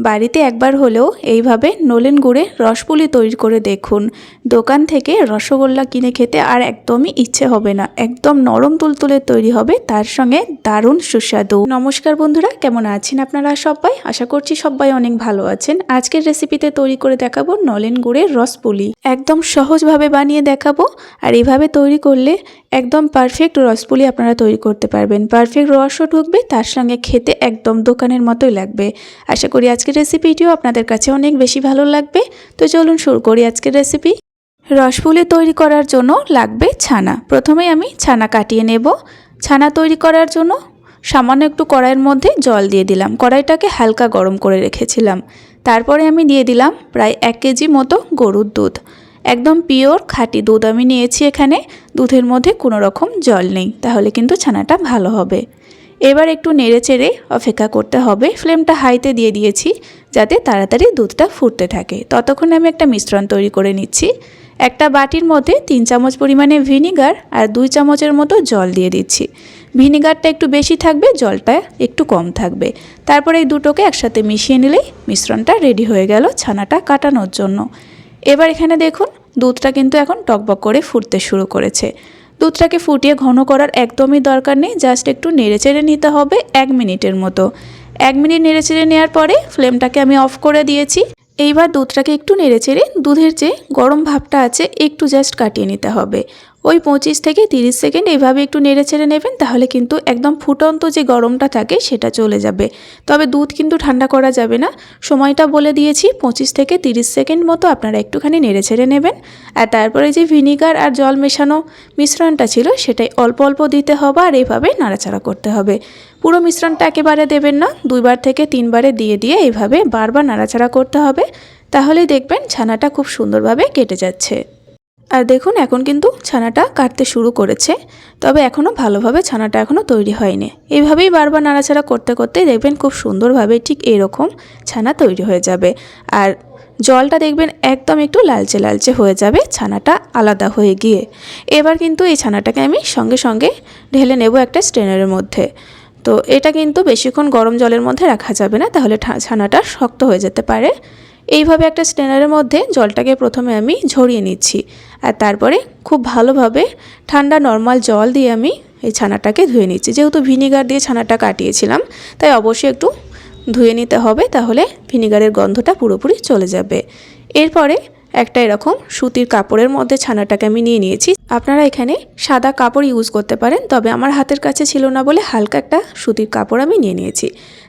বাড়িতে একবার হলেও এইভাবে নলেন গুড়ে রসপুলি তৈরি করে দেখুন। দোকান থেকে রসগোল্লা কিনে খেতে আর একদমই ইচ্ছে হবে না। একদম নরম তুলতুলে তৈরি হবে, তার সঙ্গে দারুণ সুস্বাদু। নমস্কার বন্ধুরা, কেমন আছেন আপনারা সবাই? আশা করছি সবাই অনেক ভালো আছেন। আজকের রেসিপিতে তৈরি করে দেখাবো নলেন গুড়ের রসপুলি। একদম সহজভাবে বানিয়ে দেখাবো আর এইভাবে তৈরি করলে একদম পারফেক্ট রসপুলি আপনারা তৈরি করতে পারবেন। পারফেক্ট রসও ঢুকবে, তার সঙ্গে খেতে একদম দোকানের মতোই লাগবে। আশা করি আজকের রেসিপিটিও আপনাদের কাছে অনেক বেশি ভালো লাগবে। তো চলুন শুরু করি আজকের রেসিপি। রসপুলি তৈরি করার জন্য লাগবে ছানা। প্রথমে আমি ছানা কাটিয়ে নেব। ছানা তৈরি করার জন্য সামান্য একটু কড়াইয়ের মধ্যে জল দিয়ে দিলাম। কড়াইটাকে হালকা গরম করে রেখেছিলাম। তারপরে আমি দিয়ে দিলাম প্রায় এক কেজি মতো গরুর দুধ। একদম পিওর খাঁটি দুধ আমি নিয়েছি এখানে। দুধের মধ্যে কোনো রকম জল নেই। তাহলে কিন্তু ছানাটা ভালো হবে। এবার একটু নেড়ে চেড়ে অপেক্ষা করতে হবে। ফ্লেমটা হাইতে দিয়ে দিয়েছি যাতে তাড়াতাড়ি দুধটা ফুটতে থাকে। ততক্ষণে আমি একটা মিশ্রণ তৈরি করে নিচ্ছি। একটা বাটির মধ্যে তিন চামচ পরিমাণে ভিনিগার আর দুই চামচের মতো জল দিয়ে দিচ্ছি। ভিনিগারটা একটু বেশি থাকবে, জলটা একটু কম থাকবে। তারপরে এই দুটোকে একসাথে মিশিয়ে নিলেই মিশ্রণটা রেডি হয়ে গেল ছানাটা কাটানোর জন্য। এবার এখানে দেখুন, দুধটা কিন্তু এখন টকবক করে ফুটতে শুরু করেছে। দুধটাকে ফুটিয়ে ঘন করার একদমই দরকার নেই জাস্ট একটু নেড়েচেড়ে নিতে হবে এক মিনিটের মতো। এক মিনিট নেড়েচেড়ে নেওয়ার পরে ফ্লেমটাকে আমি অফ করে দিয়েছি। এইবার দুধটাকে একটু নেড়েচেড়ে দুধের যে গরম ভাবটা আছে, একটু জাস্ট কাটিয়ে নিতে হবে। ওই পঁচিশ থেকে তিরিশ সেকেন্ড এইভাবে একটু নেড়ে ছেড়ে নেবেন, তাহলে কিন্তু একদম ফুটন্ত যে গরমটা থাকে সেটা চলে যাবে। তবে দুধ কিন্তু ঠান্ডা করা যাবে না। সময়টা বলে দিয়েছি, পঁচিশ থেকে তিরিশ সেকেন্ড মতো আপনারা একটুখানি নেড়ে ছেড়ে নেবেন। আর তারপরে যে ভিনিগার আর জল মেশানো মিশ্রণটা ছিল, সেটাই অল্প অল্প দিতে হবে আর এইভাবে নাড়াচাড়া করতে হবে। পুরো মিশ্রণটা একেবারে দেবেন না, দুইবার থেকে তিনবারে দিয়ে দিয়ে এইভাবে বারবার নাড়াচাড়া করতে হবে। তাহলেই দেখবেন ছানাটা খুব সুন্দরভাবে কেটে যাচ্ছে। আর দেখুন, এখন কিন্তু ছানাটা কাটতে শুরু করেছে, তবে এখনও ভালোভাবে ছানাটা এখনও তৈরি হয়নি। এইভাবেই বারবার নাড়াচাড়া করতে করতে দেখবেন খুব সুন্দরভাবে ঠিক এরকম ছানা তৈরি হয়ে যাবে। আর জলটা দেখবেন একদম একটু লালচে লালচে হয়ে যাবে, ছানাটা আলাদা হয়ে গিয়ে। এবার কিন্তু এই ছানাটাকে আমি সঙ্গে সঙ্গে ঢেলে নেব একটা স্ট্রেনারের মধ্যে। তো এটা কিন্তু বেশিক্ষণ গরম জলের মধ্যে রাখা যাবে না, তাহলে ছানাটা শক্ত হয়ে যেতে পারে। এইভাবে একটা স্ট্রেনারের মধ্যে জলটাকে প্রথমে আমি ঝরিয়ে নিচ্ছি আর তারপরে খুব ভালোভাবে ঠান্ডা নর্মাল জল দিয়ে আমি এই ছানাটাকে ধুয়ে নিচ্ছি। যেহেতু ভিনিগার দিয়ে ছানাটা কাটিয়েছিলাম, তাই অবশ্যই একটু ধুয়ে নিতে হবে, তাহলে ভিনিগারের গন্ধটা পুরোপুরি চলে যাবে। এরপরে একটা এরকম সুতির কাপড়ের মধ্যে ছানাটাকে আমি নিয়ে নিয়েছি। আপনারা এখানে সাদা কাপড় ইউজ করতে পারেন, তবে আমার হাতের কাছে ছিল না বলে হালকা একটা সুতির কাপড় আমি নিয়ে নিয়েছি।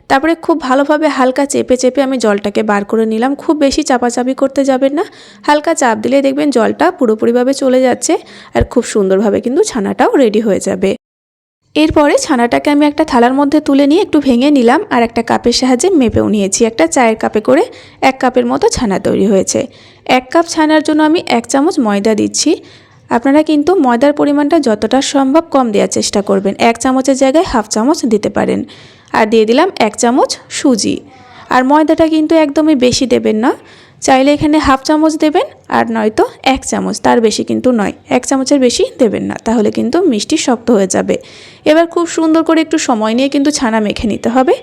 তারপরে খুব ভালোভাবে হালকা চেপে চেপে আমি জলটাকে বার করে নিলাম। খুব বেশি চাপাচাপি করতে যাবেন না। হালকা চাপ দিলে দেখবেন জলটা পুরোপুরিভাবে চলে যাচ্ছে আর খুব সুন্দরভাবে কিন্তু ছানাটাও রেডি হয়ে যাবে। এরপরে ছানাটাকে আমি একটা থালার মধ্যে তুলে নিয়ে একটু ভেঙে নিলাম আর একটা কাপের সাহায্যে মেপেও নিয়েছি। একটা চায়ের কাপে করে এক কাপের মতো ছানা তৈরি হয়েছে। এক কাপ ছানার জন্য আমি এক চামচ ময়দা দিচ্ছি। আপনারা কিন্তু ময়দার পরিমাণটা যতটা সম্ভব কম দেওয়ার চেষ্টা করবেন। এক চামচের জায়গায় হাফ চামচ দিতে পারেন। আর দিয়ে দিলাম এক চামচ সুজি। আর ময়দাটা কিন্তু একদমই বেশি দেবেন না। চাইলে এখানে হাফ চামচ দেবেন আর নয়তো এক চামচ, তার বেশি কিন্তু নয়। এক চামচের বেশি দেবেন না, তাহলে কিন্তু মিষ্টি শক্ত হয়ে যাবে। এবার খুব সুন্দর করে একটু সময় নিয়ে কিন্তু ছানা মেখে নিতে হবে।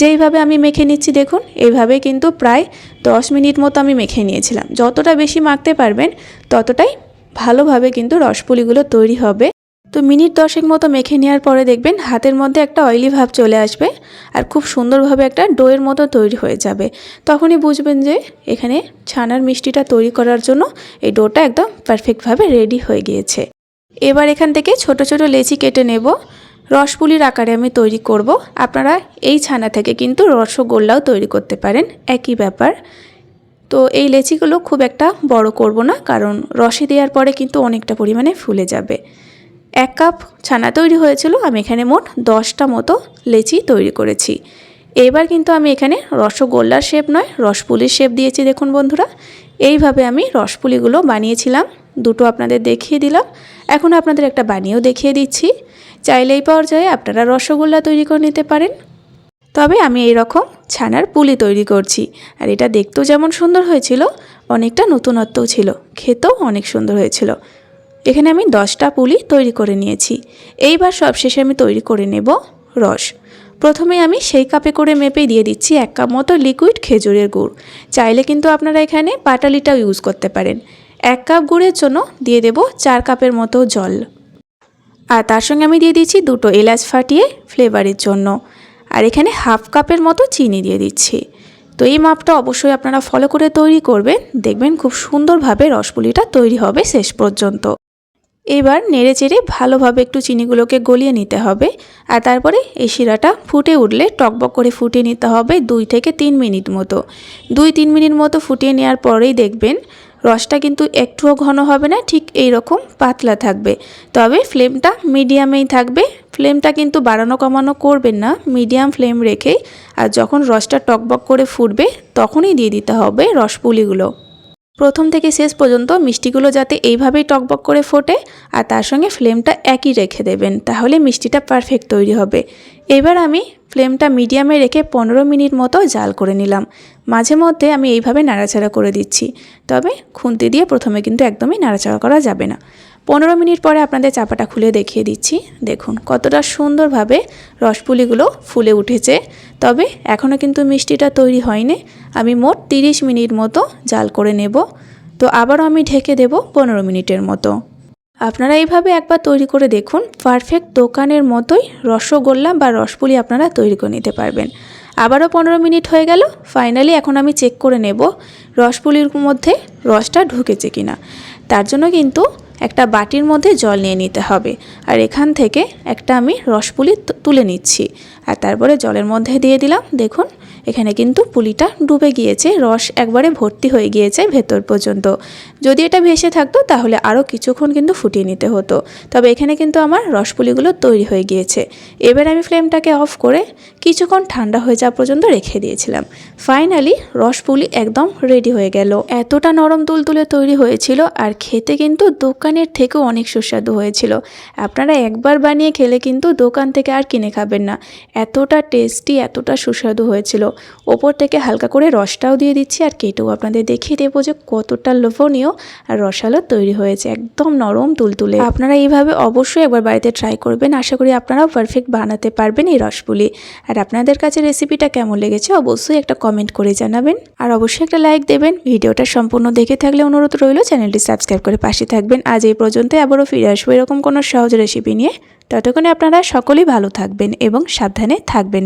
যেইভাবে আমি মেখে নিচ্ছি দেখুন, এইভাবে কিন্তু প্রায় দশ মিনিট মতো আমি মেখে নিয়েছিলাম। যতটা বেশি মাখতে পারবেন, ততটাই ভালোভাবে কিন্তু রসপুলিগুলো তৈরি হবে। তো মিনিট দশেক মতো মেখে নেওয়ার পরে দেখবেন হাতের মধ্যে একটা অয়েলি ভাব চলে আসবে আর খুব সুন্দরভাবে একটা ডোয়ের মতো তৈরি হয়ে যাবে। তখনই বুঝবেন যে এখানে ছানার মিষ্টিটা তৈরি করার জন্য এই ডোটা একদম পারফেক্টভাবে রেডি হয়ে গিয়েছে। এবার এখান থেকে ছোট ছোট লেচি কেটে নেব। রসপুলির আকারে আমি তৈরি করব। আপনারা এই ছানা থেকে কিন্তু রসগোল্লাও তৈরি করতে পারেন, একই ব্যাপার। তো এই লেচিগুলো খুব একটা বড় করব না, কারণ রসে দেওয়ার পরে কিন্তু অনেকটা পরিমাণে ফুলে যাবে। এক কাপ ছানা তৈরি হয়েছিল, আমি এখানে মোট দশটা মতো লেচি তৈরি করেছি। এবার কিন্তু আমি এখানে রসগোল্লার শেপ নয়, রসপুলির শেপ দিয়েছি, দেখুন বন্ধুরা। এইভাবে আমি রসপুলিগুলো বানিয়েছিলাম, দুটো আপনাদের দেখিয়ে দিলাম। এখন আপনাদের একটা বানিয়েও দেখিয়ে দিচ্ছি। চাইলে এই পর্যায়ে আপনারা রসগোল্লা তৈরি করে নিতে পারেন। তবে আমি এই রকম ছানার পুলি তৈরি করছি, আর এটা দেখতেও যেমন সুন্দর হয়েছিল, অনেকটা নতুনত্বও ছিল, খেতেও অনেক সুন্দর হয়েছিল। এখানে আমি দশটা পুলি তৈরি করে নিয়েছি। এইবার সবশেষে আমি তৈরি করে নেব রস। প্রথমে আমি সেই কাপে করে মেপে দিয়ে দিচ্ছি এক কাপ মতো লিকুইড খেজুরের গুড়। চাইলে কিন্তু আপনারা এখানে পাটালিটাও ইউজ করতে পারেন। এক কাপ গুড়ের জন্য দিয়ে দেব চার কাপের মতো জল। আর তার সঙ্গে আমি দিয়ে দিচ্ছি দুটো এলাচ ফাটিয়ে ফ্লেভারের জন্য। আর এখানে হাফ কাপের মতো চিনি দিয়ে দিচ্ছি। তো এই মাপটা অবশ্যই আপনারা ফলো করে তৈরি করবেন। দেখবেন খুব সুন্দরভাবে রসপুলিটা তৈরি হবে শেষ পর্যন্ত। এবার নেড়ে চেড়ে ভালোভাবে একটু চিনিগুলোকে গলিয়ে নিতে হবে আর তারপরে এই শিরাটা ফুটে উঠলে টকবক করে ফুটিয়ে নিতে হবে দুই থেকে তিন মিনিট মতো। দুই তিন মিনিট মতো ফুটিয়ে নেওয়ার পরেই দেখবেন রসটা কিন্তু একটুও ঘন হবে না, ঠিক এই রকম পাতলা থাকবে। তবে ফ্লেমটা মিডিয়ামেই থাকবে। ফ্লেমটা কিন্তু বাড়ানো কমানো করবেন না, মিডিয়াম ফ্লেম রেখেই। আর যখন রসটা টকবক করে ফুটবে তখনই দিয়ে দিতে হবে রসপুলিগুলো। প্রথম থেকে শেষ পর্যন্ত মিষ্টিগুলো যাতে এইভাবেই টকবক করে ফোটে আর তার সঙ্গে ফ্লেমটা একই রেখে দেবেন, তাহলে মিষ্টিটা পারফেক্ট তৈরি হবে। এবার আমি ফ্লেমটা মিডিয়ামে রেখে পনেরো মিনিট মতো জাল করে নিলাম। মাঝে মধ্যে আমি এইভাবে নাড়াচাড়া করে দিচ্ছি। তবে খুন্তি দিয়ে প্রথমে কিন্তু একদমই নাড়াচাড়া করা যাবে না। পনেরো মিনিট পরে আপনাদের চাপাটা খুলে দেখিয়ে দিচ্ছি। দেখুন কতটা সুন্দরভাবে রসপুলিগুলো ফুলে উঠেছে। তবে এখনও কিন্তু মিষ্টিটা তৈরি হয়নি। আমি মোট তিরিশ মিনিট মতো জাল করে নেব। তো আবারও আমি ঢেকে দেব পনেরো মিনিটের মতো। আপনারা এইভাবে একবার তৈরি করে দেখুন। পারফেক্ট দোকানের মতোই রসগোল্লা বা রসপুলি আপনারা তৈরি করে নিতে পারবেন। আবারও পনেরো মিনিট হয়ে গেল ফাইনালি এখন আমি চেক করে নেব রসপুলির মধ্যে রসটা ঢুকেছে কিনা। তার জন্য কিন্তু একটা বাটির মধ্যে জল নিয়ে নিতে হবে। আর এখান থেকে একটা আমি রসপুলি তুলে নিচ্ছি। আর তারপরে জলের মধ্যে দিয়ে দিলাম। দেখুন, এখানে কিন্তু পুলিটা ডুবে গিয়েছে, রস একবারে ভর্তি হয়ে গিয়েছে ভেতর পর্যন্ত। যদি এটা ভেসে থাকতো তাহলে আরও কিছুক্ষণ কিন্তু ফুটিয়ে নিতে হতো। তবে এখানে কিন্তু আমার রসপুলিগুলো তৈরি হয়ে গিয়েছে। এবার আমি ফ্লেমটাকে অফ করে কিছুক্ষণ ঠান্ডা হয়ে যাওয়া পর্যন্ত রেখে দিয়েছিলাম। ফাইনালি রসপুলি একদম রেডি হয়ে গেল। এতটা নরম তুলতুলে তৈরি হয়েছিল আর খেতে কিন্তু দোকানের থেকেও অনেক সুস্বাদু হয়েছিল। আপনারা একবার বানিয়ে খেলে কিন্তু দোকান থেকে আর কিনে খাবেন না। এতটা টেস্টি এতটা সুস্বাদু হয়েছিল। ওপর থেকে হালকা করে রসটাও দিয়ে দিচ্ছি আর কেটেও আপনাদের দেখিয়ে দেবো যে কতটা লোভনীয় আর রসালো তৈরি হয়েছে। একদম নরম তুলতুলে। আপনারা এইভাবে অবশ্যই একবার বাড়িতে ট্রাই করবেন। আশা করি আপনারাও পারফেক্ট বানাতে পারবেন এই রসপুলি। আর আপনাদের কাছে রেসিপিটা কেমন লেগেছে অবশ্যই একটা কমেন্ট করে জানাবেন। আর অবশ্যই একটা লাইক দেবেন। ভিডিওটা সম্পূর্ণ দেখে থাকলে অনুরোধ রইল চ্যানেলটি সাবস্ক্রাইব করে পাশে থাকবেন। আজ এই পর্যন্ত আবারও ফিরে আসব এরকম কোনো সহজ রেসিপি নিয়ে। ততক্ষণে আপনারা সকলেই ভালো থাকবেন এবং সাবধানে থাকবেন।